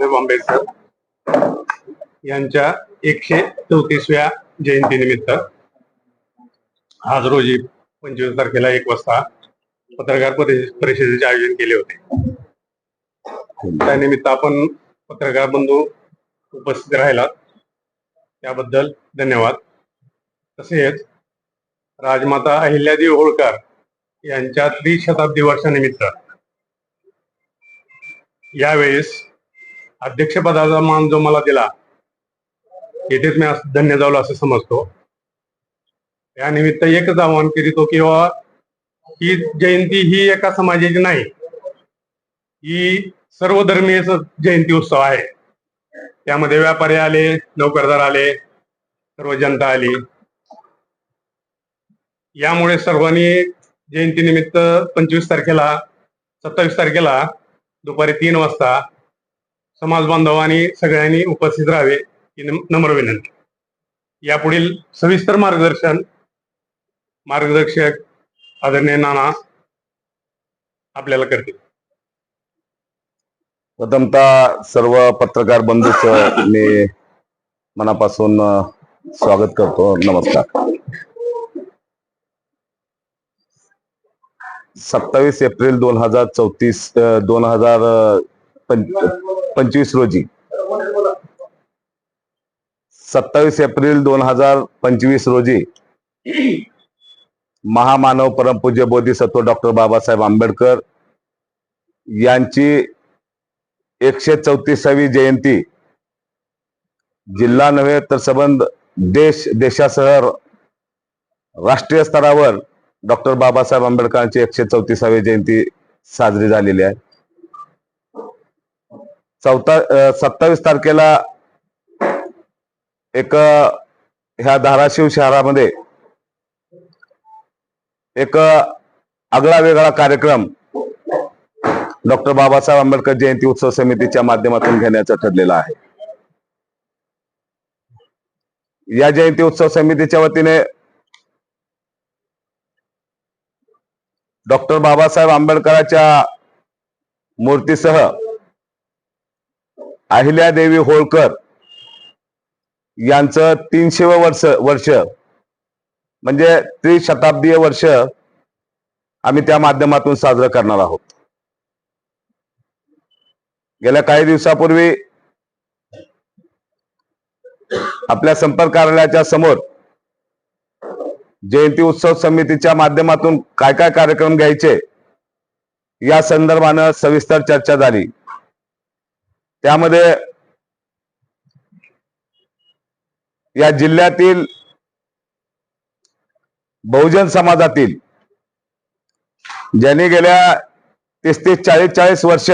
बाबासाहेब आंबेडकर यांच्या एकशे चौतीसव्या जयंतीनिमित्त आज रोजी पंचवीस तारखेला एक वाजता पत्रकार परिषदेचे आयोजन केले होते. त्यानिमित्त आपण पत्रकार बंधू उपस्थित राहिला. त्याबद्दल धन्यवाद. तसेच राजमाता अहिल्यादेवी होळकर यांच्या त्रिशताब्दी वर्षानिमित्त यावेळेस अध्यक्षपदाचा मान जो मला दिला येथेच मी धन्य झालो असं समजतो. त्यानिमित्त एकच आवाहन करीतो की बाबा ही जयंती ही एका समाजाची नाही. ही सर्व धर्मीय जयंती उत्सव आहे. त्यामध्ये व्यापारी आले नोकरदार आले सर्व जनता आली. यामुळे सर्वांनी जयंतीनिमित्त पंचवीस तारखेला सत्तावीस तारखेला दुपारी तीन वाजता समाज बांधवांनी सगळ्यांनी उपस्थित राहावे ही नम्र विनंती. यापुढील सविस्तर मार्गदर्शन मार्गदर्शक आदरणीय नाना आपल्याला करतील. प्रथमतः सर्व पत्रकार बंधूच मी मनापासून स्वागत करतो. नमस्कार. सत्तावीस एप्रिल दोन हजार चौतीस दोन हजार पंचवीस रोजी. सत्तावीस एप्रिल दोन हजार पंचवीस रोजी महामानव परमपूज्य बोधिसत्व डॉक्टर बाबासाहेब आंबेडकर यांची एकशे चौतीसावी जयंती. जिल्हा नव्हे तर संबंध देश देशासह राष्ट्रीय स्तरावर डॉक्टर बाबासाहेब आंबेडकरांची एकशे चौतीसावी जयंती साजरी झालेली आहे. चौथा सत्तावीस तारखेला एक ह्या धाराशिव शहरामध्ये एक आगळा वेगळा कार्यक्रम डॉक्टर बाबासाहेब आंबेडकर जयंती उत्सव समितीच्या माध्यमातून घेण्याचं ठरलेलं आहे. या जयंती उत्सव समितीच्या वतीने डॉक्टर बाबासाहेब आंबेडकरांच्या मूर्तीसह अहिल्यादेवी होळकर यांचं तीनशे वर्ष वर्ष म्हणजे त्रिशताब्दीय वर्ष आम्ही त्या माध्यमातून साजरं करणार आहोत. गेल्या काही दिवसापूर्वी आपल्या संपर्क कार्यालयाच्या समोर जयंती उत्सव समितीच्या माध्यमातून काय काय कार्यक्रम घ्यायचे या संदर्भानं सविस्तर चर्चा झाली. त्यामध्ये या जिल्ह्यातील बहुजन समाजातील ज्यांनी गेल्या तीस तीस चाळीस चाळीस वर्ष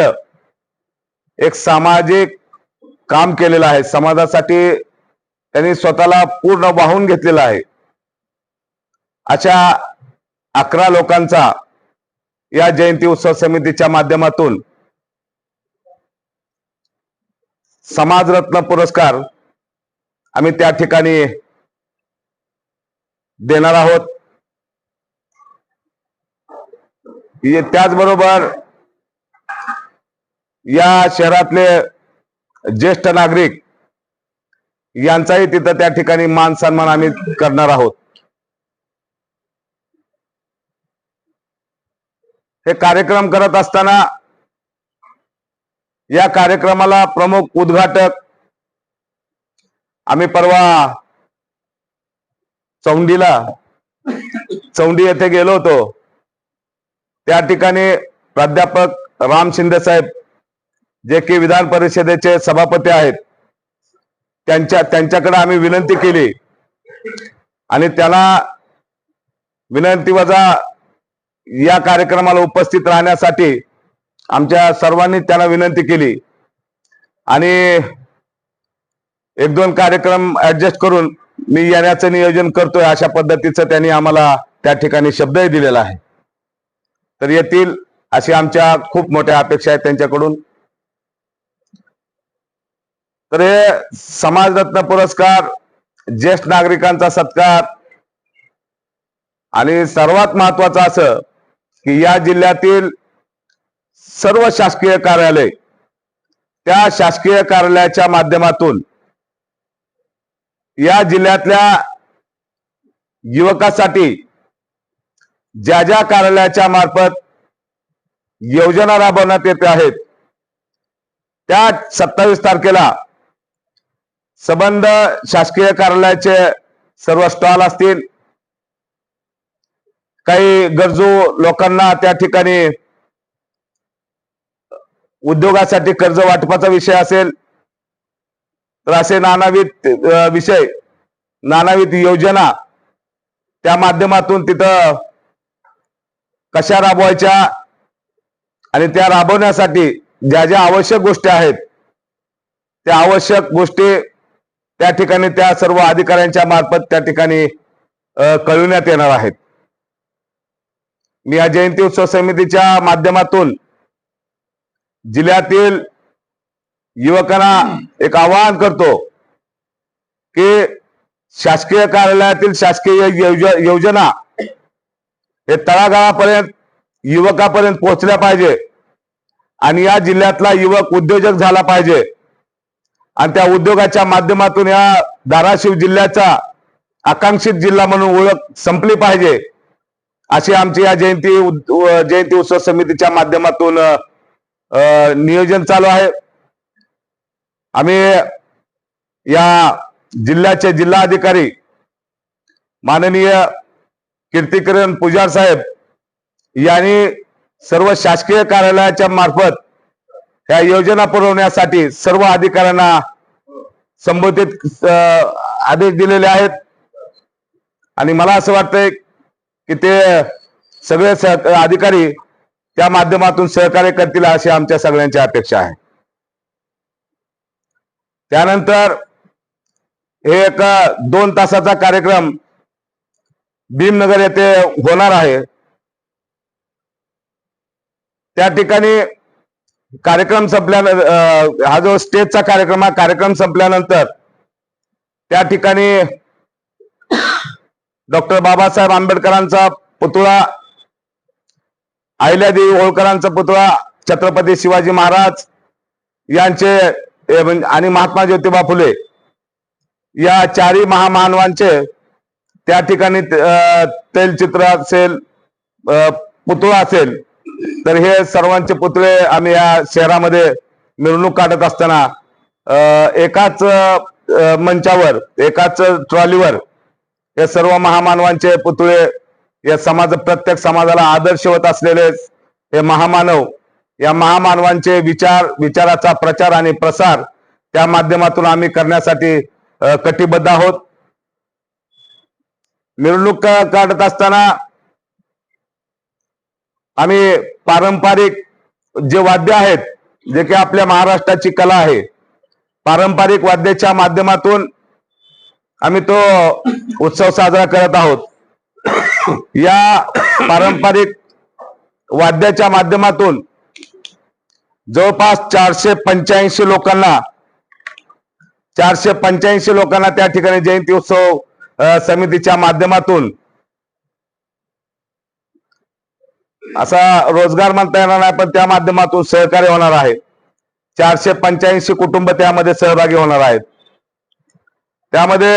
एक सामाजिक काम केलेलं आहे समाजासाठी त्यांनी स्वतःला पूर्ण वाहून घेतलेलं आहे. अशा अकरा लोकांचा या जयंती उत्सव समितीच्या माध्यमातून समाजरत्न पुरस्कार आम्ही त्या ठिकाणी देणार आहोत. त्याचबरोबर या शहरातले ज्येष्ठ नागरिक यांचाही तिथं त्या ठिकाणी मान सन्मान आम्ही करणार आहोत. हे कार्यक्रम करत असताना या कार्यक्रमाला प्रमुख उद्घाटक आम्ही परवा चौंडीला चौंडी येथे गेलो होतो. त्या ठिकाणी प्राध्यापक राम शिंदे साहेब जे की विधान परिषदेचे सभापती आहेत त्यांच्या त्यांच्याकडे आम्ही विनंती केली. आणि त्याला विनंती वजा या कार्यक्रमाला उपस्थित राहण्यासाठी आमच्या सर्वांनी त्यांना विनंती केली. आणि एक दोन कार्यक्रम ऍडजस्ट करून मी येण्याचं नियोजन करतोय अशा पद्धतीचं त्यांनी आम्हाला त्या ठिकाणी शब्दही दिलेला आहे. तर येतील अशी आमच्या खूप मोठ्या अपेक्षा आहेत त्यांच्याकडून. तर हे समाजरत्न पुरस्कार ज्येष्ठ नागरिकांचा सत्कार आणि सर्वात महत्वाचं असं की या जिल्ह्यातील सर्व शासकीय कार्यालय त्या शासकीय कार्यालयाच्या माध्यमातून या जिल्ह्यातल्या युवकासाठी ज्या ज्या कार्यालयाच्या मार्फत योजना राबवण्यात येत आहेत त्या सत्तावीस तारखेला संबंध शासकीय कार्यालयाचे सर्व स्टॉल असतील. काही गरजू लोकांना त्या ठिकाणी उद्योगासाठी कर्ज वाटपाचा विषय असेल तर असे नानाविध विषय नानाविध योजना त्या माध्यमातून तिथं कशा राबवायच्या आणि त्या राबवण्यासाठी ज्या ज्या आवश्यक गोष्टी आहेत त्या आवश्यक गोष्टी त्या ठिकाणी त्या सर्व अधिकाऱ्यांच्या मार्फत त्या ठिकाणी कळविण्यात येणार आहेत. मी या जयंती उत्सव समितीच्या माध्यमातून जिल्ह्यातील युवकांना एक आवाहन करतो की शासकीय कार्यालयातील शासकीय योजना हे तळागाळापर्यंत युवकापर्यंत पोहोचल्या पाहिजे. आणि या जिल्ह्यातला युवक उद्योजक झाला पाहिजे. आणि त्या उद्योगाच्या माध्यमातून या धाराशिव जिल्ह्याचा आकांक्षित जिल्हा म्हणून ओळख संपली पाहिजे. अशी आमची या जयंती जयंती उत्सव समितीच्या माध्यमातून नियोजन चालू आहे. आम्ही या जिल्ह्याचे जिल्हा अधिकारी माननीय कीर्तिकरण पुजार साहेब यांनी सर्व शासकीय कार्यालयाच्या मार्फत ह्या योजना पुरवण्यासाठी सर्व अधिकाऱ्यांना संबोधित आदेश दिलेले आहेत. आणि मला असं वाटतंय की ते सगळे अधिकारी त्या माध्यमातून सहकार्य करतील अशी आमच्या सगळ्यांची अपेक्षा आहे. त्यानंतर हे एक दोन तासाचा कार्यक्रम भीमनगर येथे होणार आहे. त्या ठिकाणी कार्यक्रम संपल्यानंतर हा जो स्टेजचा कार्यक्रम हा कार्यक्रम संपल्यानंतर त्या ठिकाणी डॉक्टर बाबासाहेब आंबेडकरांचा पुतळा अहिल्यादेवी होळकरांचा पुतळा छत्रपती शिवाजी महाराज यांचे म्हणजे- आणि महात्मा ज्योतिबा फुले या चारही महामानवांचे त्या ठिकाणी तैलचित्र असेल पुतळा असेल तर हे सर्वांचे पुतळे आम्ही या शहरामध्ये मिरवणूक काढत असताना एकाच मंचावर एकाच ट्रॉलीवर हे सर्व महामानवांचे पुतळे या समाज प्रत्येक समाजाला आदर्शवत असलेले हे महामानव या महामानवांचे विचार विचाराचा प्रचार आणि प्रसार त्या माध्यमातून आम्ही करण्यासाठी कटिबद्ध आहोत. मिरवणूक काढत असताना आम्ही पारंपरिक जे वाद्य आहेत जे की आपल्या महाराष्ट्राची कला आहे पारंपरिक वाद्याच्या माध्यमातून आम्ही तो उत्सव साजरा करत आहोत. या पारंपरिक वाद्याच्या माध्यमातून जवळपास चारशे पंच्याऐंशी लोकांना चारशे पंच्याऐंशी लोकांना त्या ठिकाणी जयंती उत्सव समितीच्या माध्यमातून असा रोजगार म्हणता येणार नाही पण त्या माध्यमातून सहकार्य होणार आहे. चारशे पंच्याऐंशी कुटुंब त्यामध्ये सहभागी होणार आहेत. त्यामध्ये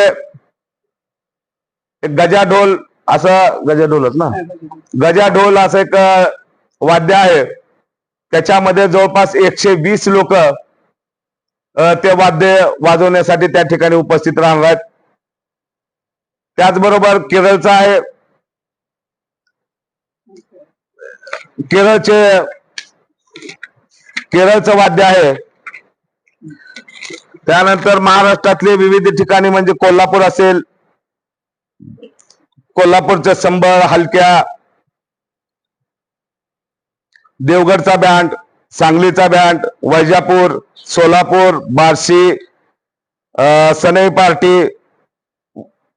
एक गजाढोल असं गजाढोलच ना? गजाढोल असं एक वाद्य आहे. त्याच्यामध्ये जवळपास एकशे वीस लोक ते वाद्य वाजवण्यासाठी त्या ठिकाणी उपस्थित राहणार आहेत. त्याचबरोबर केरळचा आहे केरळचे केरळचं वाद्य आहे. त्यानंतर महाराष्ट्रातले विविध ठिकाणी म्हणजे कोल्हापूर असेल कोल्हापूरचं संबळ हलक्या. देवगडचा बँड सांगलीचा बँड वैजापूर सोलापूर बार्शी सनई पार्टी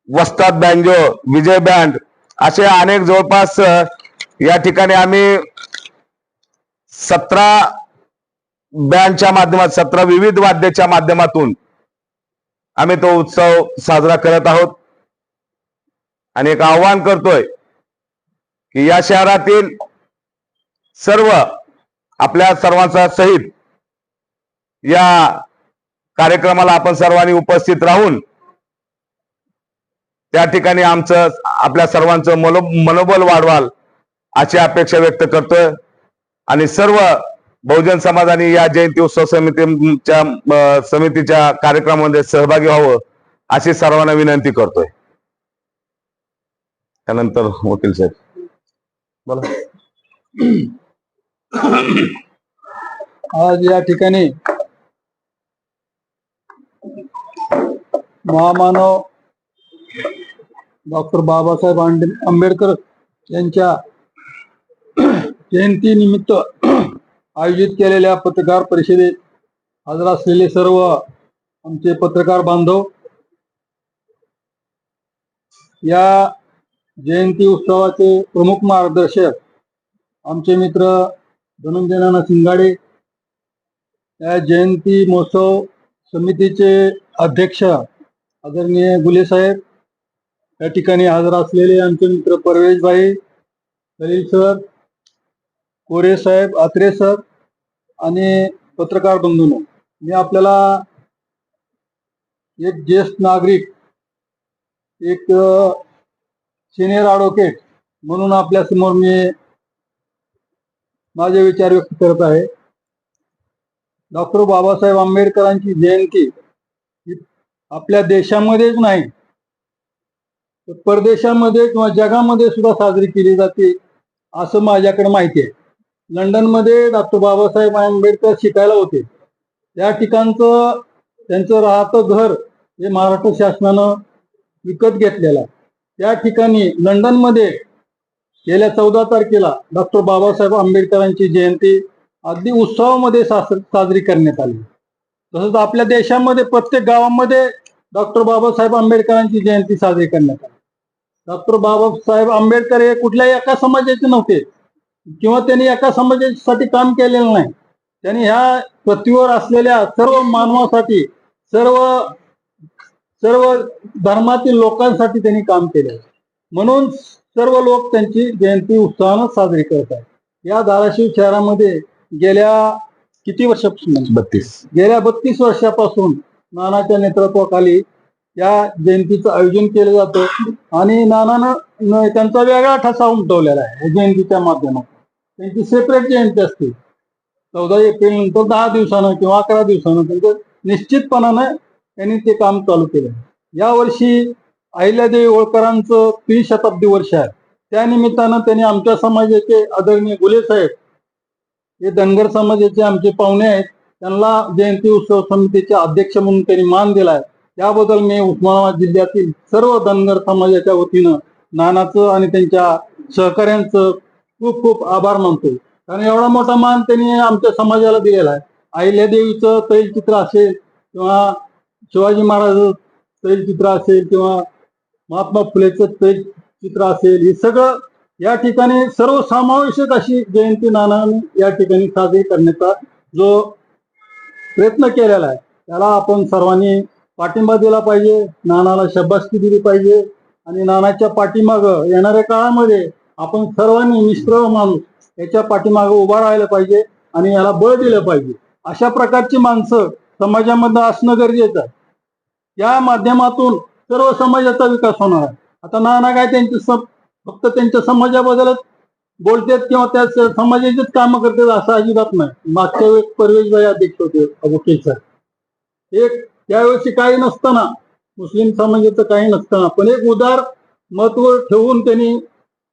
वस्ताद बँजो विजय बँड असे अनेक जवळपास या ठिकाणी आम्ही सतरा बँडच्या माध्यमात सतरा विविध वाद्याच्या माध्यमातून आम्ही तो उत्सव साजरा करत आहोत. आणि एक आव्हान करतोय की या शहरातील सर्व आपल्या सर्वांचा सहित या कार्यक्रमाला आपण सर्वांनी उपस्थित राहून त्या ठिकाणी आमचं आपल्या सर्वांचं मनो मनोबल वाढवाल अशी अपेक्षा व्यक्त करतोय. आणि सर्व बहुजन समाजाने या जयंती उत्सव समितीच्या समितीच्या कार्यक्रमामध्ये सहभागी व्हावं अशी सर्वांना विनंती करतोय. त्यानंतर वकील साहेब. बोला. आज या ठिकाणी महामानव डॉक्टर बाबासाहेब आंबेडकर यांच्या जयंतीनिमित्त आयोजित केलेल्या पत्रकार परिषदेत हजर असलेले सर्व आमचे पत्रकार बांधव या जयंती उत्सवाचे प्रमुख मार्गदर्शक आमचे मित्र धनंजय नाना शिंगाडे या जयंती महोत्सव समितीचे अध्यक्ष आदरणीय गुले साहेब या ठिकाणी हजर असलेले आमचे मित्र परवेशभाई सलील सर कोरे साहेब आत्रे सर आणि पत्रकार बंधूंनो मी आपल्याला एक ज्येष्ठ नागरिक एक सिनियर ॲडव्होकेट म्हणून आपल्यासमोर मी माझे विचार व्यक्त करत आहे. डॉक्टर बाबासाहेब आंबेडकरांची जयंती ही आपल्या देशामध्येच नाही तर परदेशामध्ये किंवा जगामध्ये सुद्धा साजरी केली जाते असं माझ्याकडे माहिती आहे. लंडनमध्ये डॉक्टर बाबासाहेब आंबेडकर शिकायला होते. त्या ठिकाणचं त्यांचं राहतं घर हे महाराष्ट्र शासनानं विकत घेतलेलं आहे. त्या ठिकाणी लंडनमध्ये गेल्या चौदा तारखेला डॉक्टर बाबासाहेब आंबेडकरांची जयंती अगदी उत्सवामध्ये सास- साजरी करण्यात आली. तसंच आपल्या देशामध्ये प्रत्येक गावामध्ये डॉक्टर बाबासाहेब आंबेडकरांची जयंती साजरी करण्यात आली. डॉक्टर बाबासाहेब आंबेडकर हे कुठल्याही एका समाजाचे नव्हते किंवा त्यांनी एका समाजासाठी काम केलेलं नाही. त्यांनी ह्या पृथ्वीवर असलेल्या सर्व मानवासाठी सर्व सर्व धर्मातील लोकांसाठी त्यांनी काम केले म्हणून सर्व लोक त्यांची जयंती उत्साहानं साजरी करत आहेत या धाराशिव शहरामध्ये गेल्या किती वर्षापासून? बत्तीस. गेल्या बत्तीस वर्षापासून नानाच्या नेतृत्वाखाली या जयंतीचं आयोजन केलं जातं. आणि नानानं त्यांचा वेगळा ठसा उमटवलेला आहे या जयंतीच्या माध्यमातून. त्यांची सेपरेट जयंती असते. चौदा एप्रिल नंतर दहा दिवसानं किंवा अकरा दिवसानं त्यांचं निश्चितपणानं त्यांनी ते काम चालू केलं. यावर्षी अहिल्यादेवी होळकरांचं त्रिशताब्दी वर्ष आहे त्या निमित्तानं त्यांनी आमच्या समाजाचे आदरणीय गुले साहेब हे धनगर समाजाचे आमचे पाहुणे आहेत त्यांना जयंती उत्सव समितीचे अध्यक्ष म्हणून त्यांनी मान दिलाय. त्याबद्दल मी उस्मानाबाद जिल्ह्यातील सर्व धनगर समाजाच्या वतीनं नानाचं आणि त्यांच्या सहकाऱ्यांचं खूप खूप आभार मानतो. कारण एवढा मोठा मान त्यांनी आमच्या समाजाला दिलेला आहे. अहिल्यादेवीचं तैलचित्र असेल किंवा शिवाजी महाराज तैलचित्र असेल किंवा महात्मा फुलेचं तैलचित्र असेल हे सगळं या ठिकाणी सर्वसमावेशक अशी जयंती नानाने या ठिकाणी साजरी करण्याचा जो प्रयत्न केलेला आहे त्याला आपण सर्वांनी पाठिंबा दिला पाहिजे नानाला शब्बास्ती दिली पाहिजे आणि नानाच्या पाठीमाग येणाऱ्या काळामध्ये आपण सर्वांनी मिश्र माणूस याच्या पाठीमागं उभा राहिलं पाहिजे आणि याला बळ दिलं पाहिजे. अशा प्रकारची माणसं समाजामध्ये असणं गरजेचं आहे. या माध्यमातून सर्व समाजाचा विकास होणार आहे. आता नाना काय त्यांचे फक्त त्यांच्या समाजाबद्दलच बोलतात किंवा त्या समाजाचीच समाजाचेच कामं करतात असं अजिबात नाही. मागच्या वेळेस परवेशभाई अध्यक्ष होते वकील साहेब. एक त्यावेळेशी काही नसताना मुस्लिम समाजाचं काही नसताना पण एक उदार महत्त्व ठेवून त्यांनी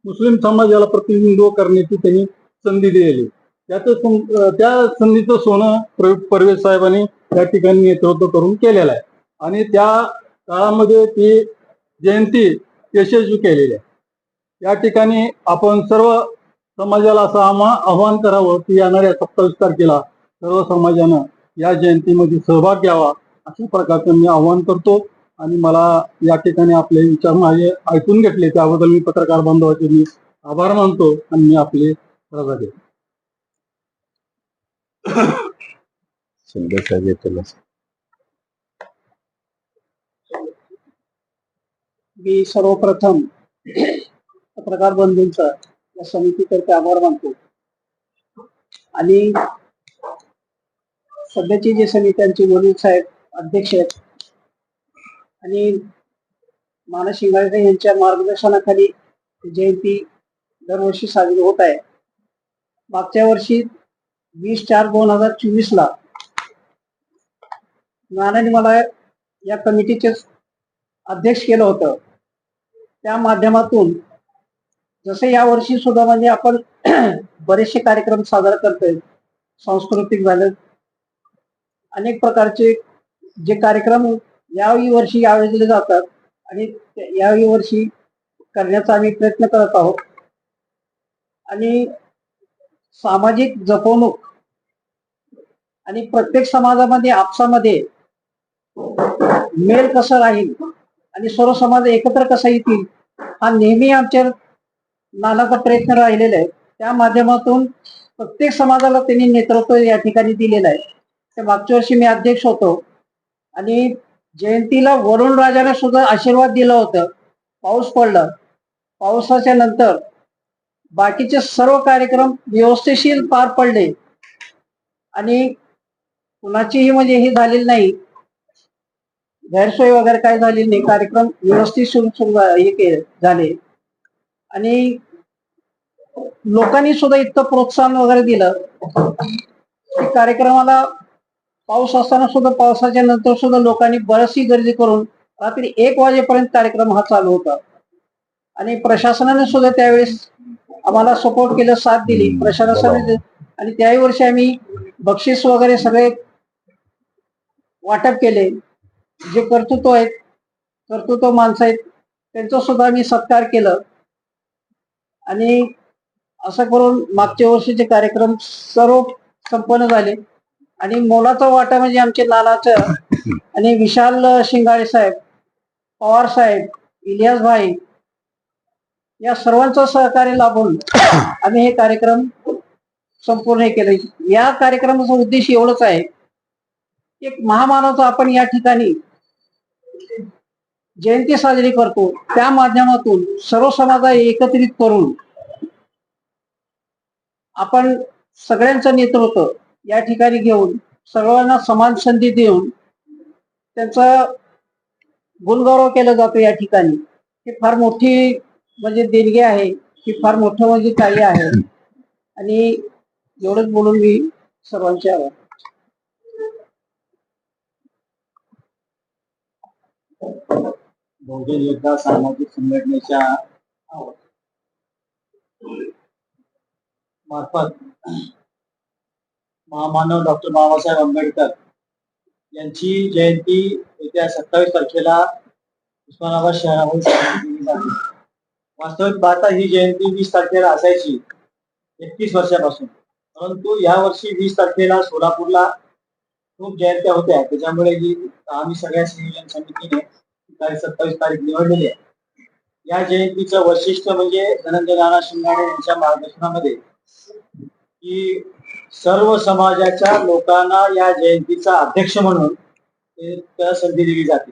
मुस्लिम समाजाला प्रतिनिधित्व करण्याची त्यांनी संधी दिलेली. त्याचं त्या संधीचं सोनं प्र- परवेश साहेबांनी त्या ठिकाणी नेतृत्व करून केलेलं आहे. आणि त्या काळामध्ये ती जयंती यशस्वी केलेली आहे. या ठिकाणी आपण सर्व समाजाला असं आव्हा- आव्हान करावं की येणाऱ्या सत्तावीस तारखेला सर्व समाजानं या जयंतीमध्ये सहभाग घ्यावा अशा प्रकारचं मी आव्हान करतो. आणि मला या ठिकाणी आपले विचार माझे ऐकून घेतले त्याबद्दल मी पत्रकार बांधवाचे मी आभार मानतो आणि मी आपले रजा देतो शिंदे साहेब येतील मी सर्वप्रथम पत्रकार बंधूंचा या समितीतर्फे आभार मानतो. आणि सध्याची जी समित्यांचे वडील साहेब अध्यक्ष आहेत. आणि मानस यांच्या मार्गदर्शनाखाली जयंती दरवर्षी साजरी होत आहे. मागच्या वर्षी वीस चार दोन हजार चोवीस ला नानाने मला या कमिटीचे अध्यक्ष केलं होतं. त्या माध्यमातून जसं या वर्षी सुद्धा म्हणजे आपण बरेचसे कार्यक्रम साजरा करतोय. सांस्कृतिक झालं. अनेक प्रकारचे जे कार्यक्रम यावेळी वर्षी आयोजले जातात आणि यावेळी वर्षी करण्याचा आम्ही प्रयत्न करत आहोत. आणि सामाजिक जपवणूक आणि प्रत्येक समाजामध्ये आपसामध्ये मेल कसं राहील आणि सर्व समाज एकत्र कसा येतील हा नेहमी आमच्या नानाचा प्रयत्न राहिलेला आहे. त्या माध्यमातून प्रत्येक समाजाला त्यांनी नेतृत्व या ठिकाणी दिलेलं आहे. ते मागच्या वर्षी मी अध्यक्ष होतो. आणि जयंतीला वरुण राजाने सुद्धा आशीर्वाद दिला होतं. पाऊस पडला. पावसाच्या नंतर बाकीचे सर्व कार्यक्रम व्यवस्थेशीर पार पडले. आणि कुणाचीही म्हणजे हे झालेली नाही. गैरसोय वगैरे काय झाली नाही कार्यक्रम व्यवस्थित सुरू सुरू हे झाले. आणि लोकांनी सुद्धा इतकं प्रोत्साहन वगैरे दिलं की कार्यक्रमाला पाऊस असताना सुद्धा पावसाच्या नंतर सुद्धा लोकांनी बरीचशी गर्दी करून रात्री एक वाजेपर्यंत कार्यक्रम हा चालू होता. आणि प्रशासनाने सुद्धा त्यावेळेस आम्हाला सपोर्ट केलं साथ दिली. प्रशासनाने आणि त्याही वर्षी आम्ही बक्षीस वगैरे सगळे वाटप केले. जे कर्तृत्व आहेत कर्तृत्व माणसं आहेत त्यांचा सुद्धा मी सत्कार केलं. आणि असं करून मागच्या वर्षीचे कार्यक्रम सर्व संपन्न झाले. आणि मोलाचा वाटा म्हणजे आमचे नानाचं आणि विशाल शिंगाळे साहेब पवार साहेब इलियास भाई या सर्वांचं सहकार्य लाभून आम्ही हे कार्यक्रम संपूर्ण हे केले. या कार्यक्रमाचा उद्देश एवढंच आहे. की एक महामानवाचा आपण या ठिकाणी जयंती साजरी करतो. त्या माध्यमातून सर्व समाजा एकत्रित करून आपण सगळ्यांचं नेतृत्व या ठिकाणी घेऊन सर्वांना समान संधी देऊन त्यांचा गुणगौरव केला जातो या ठिकाणी. ही फार मोठी म्हणजे देणगी आहे. ही फार मोठं म्हणजे कार्य आहे. आणि एवढंच बोलून मी सर्वांचे आभार. बहुजन योद्धा सामाजिक संघटनेच्या मार्फत महामानव डॉक्टर बाबासाहेब आंबेडकर यांची जयंती येत्या सत्तावीस तारखेला उस्मानाबाद शहरामध्ये साजरी केली जाते. वास्तविक पाहता ही जयंती वीस तारखेला असायची एकतीस वर्षापासून. परंतु या वर्षी वीस तारखेला सोलापूरला खूप जयंत्या होत्या. त्याच्यामुळे ही आम्ही सगळ्या संयोजन समितीने सत्तावीस तारीख निवडलेली आहे. या जयंतीचं वैशिष्ट्य म्हणजे धनंजय नाना शिंगाणे यांच्या मार्गदर्शनामध्ये की सर्व समाजाच्या लोकांना या जयंतीचा अध्यक्ष म्हणून त्या संधी दिली जाते.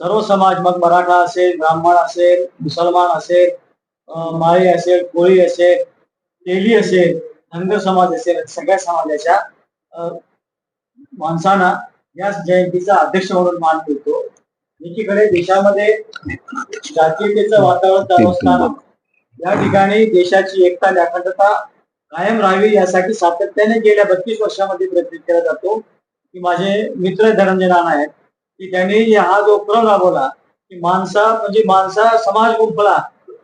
सर्व समाज मग मराठा असेल ब्राह्मण असेल मुसलमान असेल अं, माळी असेल कोळी असेल तेली असेल धनगर समाज असेल सगळ्या समाजाच्या अं, माणसांना या जयंतीचा अध्यक्ष म्हणून मान मिळतो. एकीकडे देशामध्ये जातीयतेचं वातावरण चालू असताना या ठिकाणी देशाची एकता आणि अखंडता कायम राहावी यासाठी सातत्याने गेल्या बत्तीस वर्षामध्ये प्रयत्न केला जातो. की माझे मित्र धनंजय नाना आहेत की त्यांनी हा जो उपक्रम राबवला की माणसा म्हणजे माणसा समाज गुंफला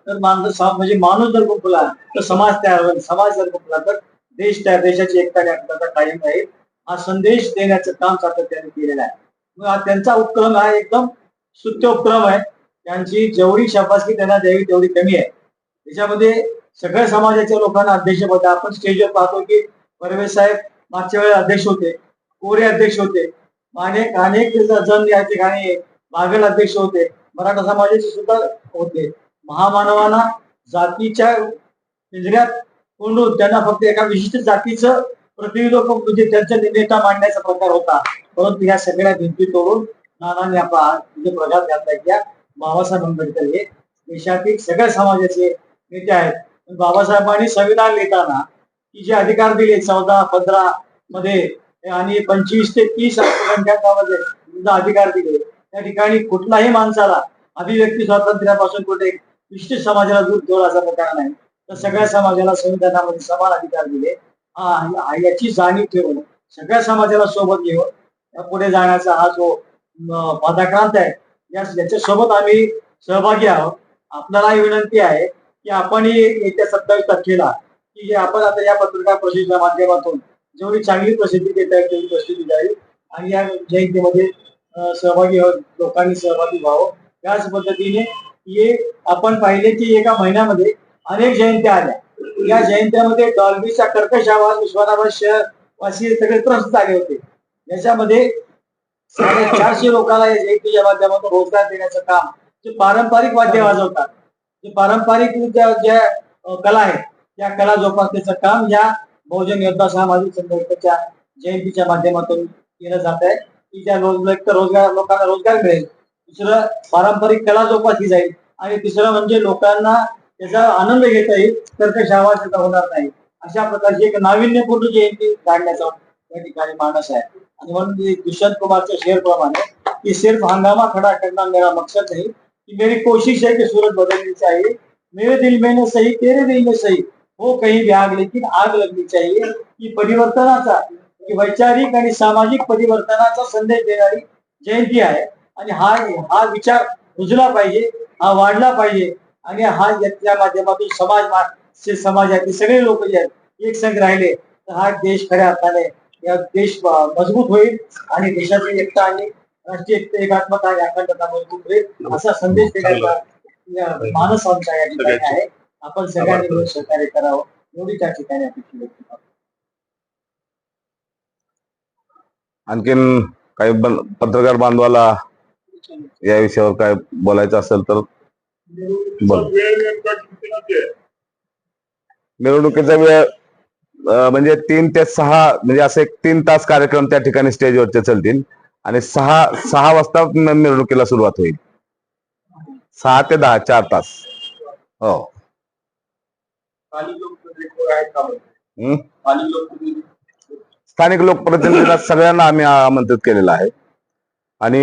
तर माणसं म्हणजे माणूस जर गुंफला तर समाज तयार होईल. समाज जर गुंफला तर देश त्या देशाची एकता आणि अखंडता कायम राहील. हा संदेश देण्याचं काम सातत्याने केलेलं आहे. मग हा त्यांचा उपक्रम हा एकदम स्तुत्य उपक्रम आहे. त्यांची जेवढी शाबासकी त्यांना द्यावी तेवढी कमी आहे. त्याच्यामध्ये सगळ्या समाजाच्या लोकांना अध्यक्ष होते आपण स्टेजवर पाहतो की परवेश साहेब मागच्या वेळेला अध्यक्ष होते. कोरे अध्यक्ष होते. अनेक अनेक जण या ठिकाणी बागल अध्यक्ष होते. मराठा समाजाचे सुद्धा होते. महामानवांना जातीच्या पिंजऱ्यात कोंडून त्यांना फक्त एका विशिष्ट जातीचं प्रतिनिधित्व म्हणजे त्यांचा नेता मांडण्याचा प्रकार होता. परंतु या सगळ्या भिंती तोडून नानांनी आपला म्हणजे प्रघात घातला की या बाबासाहेब आंबेडकर हे देशातील सगळ्या समाजाचे नेते आहेत. पण बाबासाहेबांनी संविधान लिहिताना की जे अधिकार दिले चौदा पंधरा मध्ये आणि पंचवीस ते तीस अल्पसंख्याकामध्ये अधिकार दिले. त्या ठिकाणी कुठलाही माणसाला अभिव्यक्ती स्वातंत्र्यापासून कुठे विशिष्ट समाजाला दूर ठेवला असा प्रकार नाही. तर सगळ्या समाजाला संविधानामध्ये समान अधिकार दिले. हा हा- याची जाणीव ठेवून सगळ्या समाजाला सोबत घेऊन या पुढे जाण्याचा हा जो बाधाक्रांत आहे. याच्यासोबत आम्ही सहभागी आहोत. आपल्यालाही विनंती आहे की आपण येत्या सत्तावीस तारखेला की जे आपण आता या पत्रकार परिषदेच्या माध्यमातून जेवढी चांगली प्रसिद्धी देता येईल तेवढी प्रसिद्धी द्यावी आणि या जयंतीमध्ये सहभागी लोकांनी सहभागी व्हावं. त्याच पद्धतीने हे आपण पाहिले की एका महिन्यामध्ये अनेक जयंत्या आल्या. या जयंत्यामध्ये डॉल्बीचा कर्कश आवाज उस्मानाबाद शहर वासी सगळे त्रस्त आले होते. याच्यामध्ये साडेचारशे लोकांना या जयंतीच्या माध्यमातून रोजगार देण्याचं काम जे पारंपरिक वाद्य वाजवतात जे पारंपरिक ज्या ज्या कला आहेत त्या कला जोपासण्याचं काम या बहुजन योद्धा सामाजिक संघटनेच्या जयंतीच्या माध्यमातून केलं जात आहे. की ज्या रोजगार लोकांना रोजगार मिळेल दुसरं पारंपरिक कला जोपासली जाईल आणि तिसरं म्हणजे लोकांना त्याचा आनंद घेता येईल तर ते त्याचा होणार नाही. अशा प्रकारची एक नाविन्यपूर्ण जयंती काढण्याचा या ठिकाणी मानस आहे. आणि म्हणून दुष्यंत कुमारच्या शेर प्रमाणे कि सिर्फ हंगामा खड़ा करना मेरा मकसद नहीं कि मेरी कोशिश है कि सूरत बदलनी चाहिए. मेरे दिल में न सही तेरे दिल में सही. हो कहीं भी आग लेकिन आग लगनी चाहिए. की परिवर्तनाचा वैचारिक आणि सामाजिक परिवर्तनाचा संदेश देणारी जयंती आहे. आणि हा हा विचार रुजला पाहिजे हा वाढला पाहिजे. आणि हा या माध्यमातून समाज समाजातील सगळे लोक जे आहेत एक संघ राहिले तर हा देश खऱ्या अर्थाने देश अं, मजबूत होईल आणि देशाची एकता आणि राष्ट्रीय एकता एकात्मक आणि अखंडता मजबूत होईल असा संदेश देण्याचा या मानस आमचा या ठिकाणी आहे. आपण सगळ्यांनी मिळून सहकार्य करावं. एवढी त्या ठिकाणी अपेक्षा व्यक्त. आणखीन काही पत्रकार बांधवाला या विषयावर काय बोलायचं असेल तर बोल. मिरवणुकीचा वेळ म्हणजे तीन ते सहा म्हणजे असे एक तीन तास कार्यक्रम त्या ठिकाणी स्टेजवरचे चालतील. आणि सहा सहा वाजता म- मिरवणुकीला सुरुवात होईल. सहा ते दहा चार तास. हो. हम्म? स्थानिक लोकप्रतिनिधींना सगळ्यांना आम्ही आमंत्रित केलेलं आहे. आणि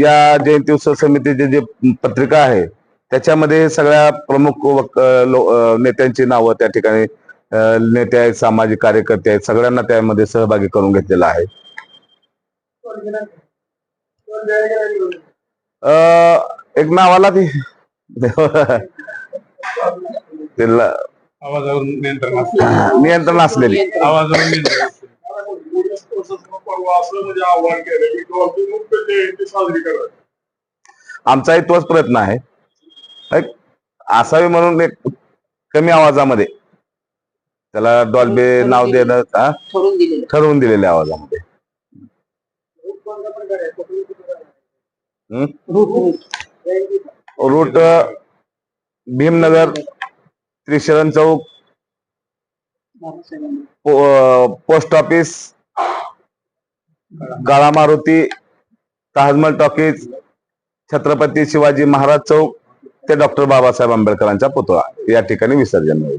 या जयंती उत्सव समितीची जी पत्रिका आहे त्याच्यामध्ये सगळ्या प्रमुख नेत्यांची नावं त्या ठिकाणी नेते आहेत सामाजिक कार्यकर्ते आहेत सगळ्यांना त्यामध्ये सहभागी करून घेतलेला आहे. एक नावाला ती तिला आवाजावर नियंत्रण असलेली. आमचाही तोच प्रयत्न आहे. असावी म्हणून एक कमी आवाजामध्ये. त्याला डॉल्बे नाव देणं हा? ठरवून दिलेलं ठरवून दिलेल्या आवाजामध्ये? Route Bhimnagar Trisharan Chowk post office Kala Maruti Tajmahal talkies Chhatrapati Shivaji Maharaj Chowk ते डॉक्टर बाबासाहेब आंबेडकरांचा पुतळा या ठिकाणी विसर्जन होईल